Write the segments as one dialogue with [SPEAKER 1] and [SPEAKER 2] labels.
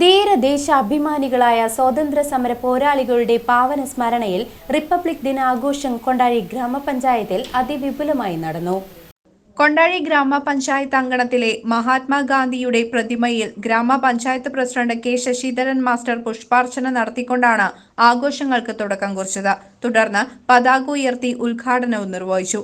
[SPEAKER 1] ധീരദേശാഭിമാനികളായ സ്വാതന്ത്ര്യ സമര പോരാളികളുടെ പാവന സ്മരണയിൽ റിപ്പബ്ലിക് ദിനാഘോഷം കൊണ്ടാഴി ഗ്രാമപഞ്ചായത്തിൽ അതിവിപുലമായി നടന്നു.
[SPEAKER 2] കൊണ്ടാഴി ഗ്രാമപഞ്ചായത്ത് അങ്കണത്തിലെ മഹാത്മാഗാന്ധിയുടെ പ്രതിമയിൽ ഗ്രാമപഞ്ചായത്ത് പ്രസിഡന്റ് കെ ശശിധരൻ മാസ്റ്റർ പുഷ്പാർച്ചന നടത്തിക്കൊണ്ടാണ് ആഘോഷങ്ങൾക്ക് തുടക്കം കുറിച്ചത്. തുടർന്ന് പതാക ഉയർത്തി ഉദ്ഘാടനവും നിർവഹിച്ചു.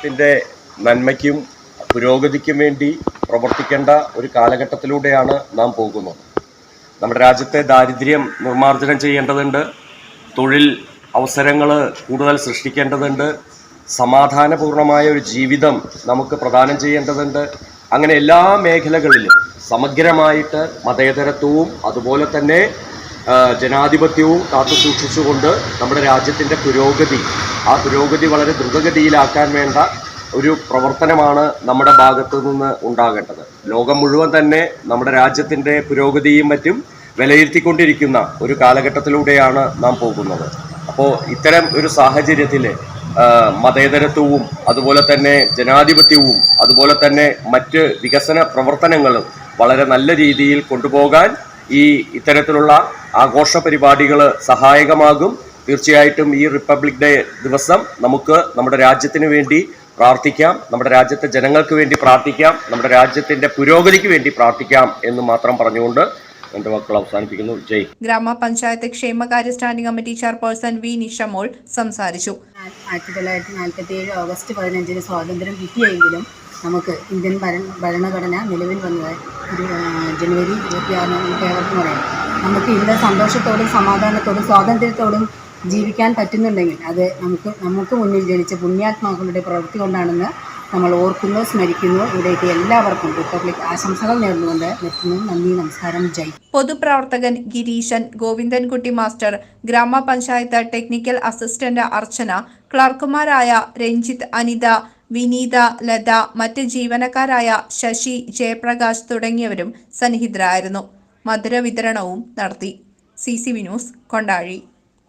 [SPEAKER 3] ത്തിന്റെ നന്മയ്ക്കും പുരോഗതിക്കും വേണ്ടി പ്രവർത്തിക്കേണ്ട ഒരു കാലഘട്ടത്തിലൂടെയാണ് നാം പോകുന്നത്. നമ്മുടെ രാജ്യത്തെ ദാരിദ്ര്യം നിർമ്മാർജനം ചെയ്യേണ്ടതുണ്ട്. തൊഴിൽ അവസരങ്ങൾ കൂടുതൽ സൃഷ്ടിക്കേണ്ടതുണ്ട്. സമാധാനപൂർണമായ ഒരു ജീവിതം നമുക്ക് പ്രദാനം ചെയ്യേണ്ടതുണ്ട്. അങ്ങനെ എല്ലാ മേഖലകളിലും സമഗ്രമായിട്ട് മതേതരത്വവും അതുപോലെ തന്നെ ജനാധിപത്യവും കാത്തുസൂക്ഷിച്ചുകൊണ്ട് നമ്മുടെ രാജ്യത്തിന്റെ പുരോഗതി ആ പുരോഗതി വളരെ ദ്രുതഗതിയിലാക്കാൻ വേണ്ട ഒരു പ്രവർത്തനമാണ് നമ്മുടെ ഭാഗത്തു നിന്ന് ഉണ്ടാകേണ്ടത്. ലോകം മുഴുവൻ തന്നെ നമ്മുടെ രാജ്യത്തിന്റെ പുരോഗതിയും മറ്റും വിലയിരുത്തിക്കൊണ്ടിരിക്കുന്ന ഒരു കാലഘട്ടത്തിലൂടെയാണ് നാം പോകുന്നത്. അപ്പോൾ ഇത്തരം ഒരു സാഹചര്യത്തിൽ മതേതരത്വവും അതുപോലെ തന്നെ ജനാധിപത്യവും അതുപോലെ തന്നെ മറ്റ് വികസന പ്രവർത്തനങ്ങളും വളരെ നല്ല രീതിയിൽ കൊണ്ടുപോകാൻ ഈ ഇത്തരത്തിലുള്ള ആഘോഷ പരിപാടികൾ സഹായകമാകും. തീർച്ചയായിട്ടും ഈ റിപ്പബ്ലിക് ഡേ ദിവസം നമുക്ക് നമ്മുടെ രാജ്യത്തിന് വേണ്ടി പ്രാർത്ഥിക്കാം നമ്മുടെ രാജ്യത്തെ ജനങ്ങൾക്ക് വേണ്ടി പ്രാർത്ഥിക്കാം നമ്മുടെ രാജ്യത്തിന്റെ പുരോഗതിക്ക് വേണ്ടി പ്രാർത്ഥിക്കാം എന്ന് മാത്രം പറഞ്ഞുകൊണ്ട് എന്റെ വാക്കുകൾ അവസാനിപ്പിക്കുന്നു. ജയ്
[SPEAKER 2] ഗ്രാമപഞ്ചായത്ത് ക്ഷേമകാര്യ standing committee chairperson V Nishamol സംസാരിച്ചു.
[SPEAKER 4] ആയിരത്തി തൊള്ളായിരത്തി നാൽപ്പത്തി ഏഴ് ഓഗസ്റ്റ് പതിനഞ്ചിന് സ്വാതന്ത്ര്യം കിട്ടിയെങ്കിലും നമുക്ക് ഇന്ത്യൻ ഭര ഭരണഘടന നിലവിൽ വന്നത് ജനുവരി ഇരുപത്തിയാറിന് നമുക്ക് ഏവർക്കും നമുക്ക് ഇന്ന് സന്തോഷത്തോടും സമാധാനത്തോടും സ്വാതന്ത്ര്യത്തോടും ജീവിക്കാൻ പറ്റുന്നുണ്ടെങ്കിൽ അത് നമുക്ക് നമുക്ക് മുന്നിൽ ജനിച്ച പുണ്യാത്മാക്കളുടെ പ്രവൃത്തി കൊണ്ടാണെന്ന് നമ്മൾ ഓർക്കുന്നു സ്മരിക്കുന്നു. ഇവിടേക്ക് എല്ലാവർക്കും റിപ്പബ്ലിക് ആശംസകൾ നേർന്നുകൊണ്ട് നിർത്തുന്നു. നന്ദി നമസ്കാരം. ജയ്.
[SPEAKER 2] പൊതുപ്രവർത്തകൻ ഗിരീശൻ ഗോവിന്ദൻകുട്ടി മാസ്റ്റർ ഗ്രാമപഞ്ചായത്ത് ടെക്നിക്കൽ അസിസ്റ്റന്റ് അർച്ചന ക്ലർക്കുമാരായ രഞ്ജിത്ത് അനിത വിനീത ലത മറ്റ് ജീവനക്കാരായ ശശി ജയപ്രകാശ് തുടങ്ങിയവരും സന്നിഹിതരായിരുന്നു. മധുര വിതരണവും നടത്തി. C C V news Kondazhi.